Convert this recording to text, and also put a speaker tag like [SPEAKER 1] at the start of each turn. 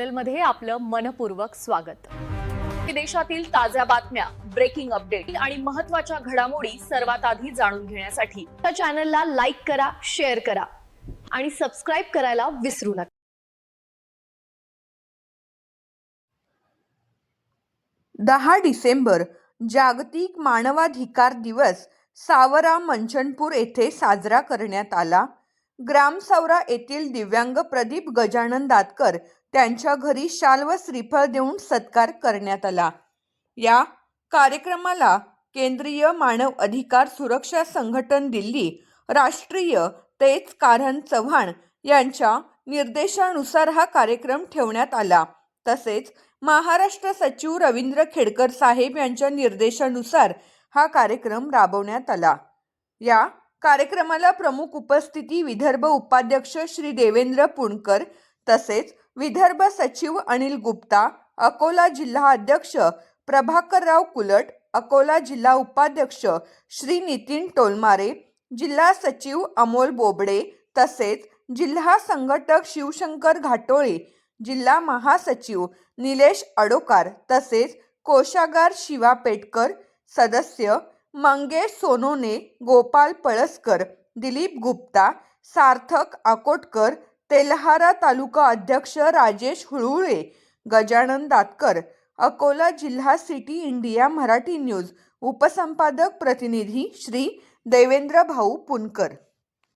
[SPEAKER 1] चॅनलमध्ये आपलं मनपूर्वक स्वागत. देशातील ताज्या बातम्या ब्रेकिंग अपडेट आणि महत्त्वाच्या घडामोडी सर्वात आधी जाणून घेण्यासाठी त्या चॅनलला लाईक करा शेअर करा आणि सबस्क्राईब करायला विसरू नका.
[SPEAKER 2] दहा डिसेंबर जागतिक मानवाधिकार दिवस सावरा मंचनपूर येथे साजरा करण्यात आला. ग्रामसावरा येथील दिव्यांग प्रदीप गजानन दातकर त्यांच्या घरी शाल व श्रीफळ देऊन सत्कार करण्यात आला. या कार्यक्रमाला केंद्रीय मानव अधिकार सुरक्षा संघटन दिल्ली राष्ट्रीय तेज कारण चव्हाण यांच्या निर्देशानुसार हा कार्यक्रम ठेवण्यात आला. तसेच महाराष्ट्र सचिव रवींद्र खेडकर साहेब यांच्या निर्देशानुसार हा कार्यक्रम राबवण्यात आला. या कार्यक्रमाला प्रमुख उपस्थिती विदर्भ उपाध्यक्ष श्री देवेंद्र पुणकर तसेच विदर्भ सचिव अनिल गुप्ता अकोला जिल्हा अध्यक्ष प्रभाकरराव कुलट अकोला जिल्हा उपाध्यक्ष श्री नितीन टोलमारे जिल्हा सचिव अमोल बोबडे तसेच जिल्हा संघटक शिवशंकर घाटोळे जिल्हा महासचिव निलेश अडोकार तसेच कोशागार शिवा पेटकर सदस्य मंगेश सोनोने गोपाल पळसकर दिलीप गुप्ता सार्थक आकोटकर तेल्हारा तालुका अध्यक्ष राजेश हुळुळे गजानन दातकर अकोला जिल्हा सिटी इंडिया मराठी न्यूज उपसंपादक प्रतिनिधी श्री देवेंद्र भाऊ पुनकर.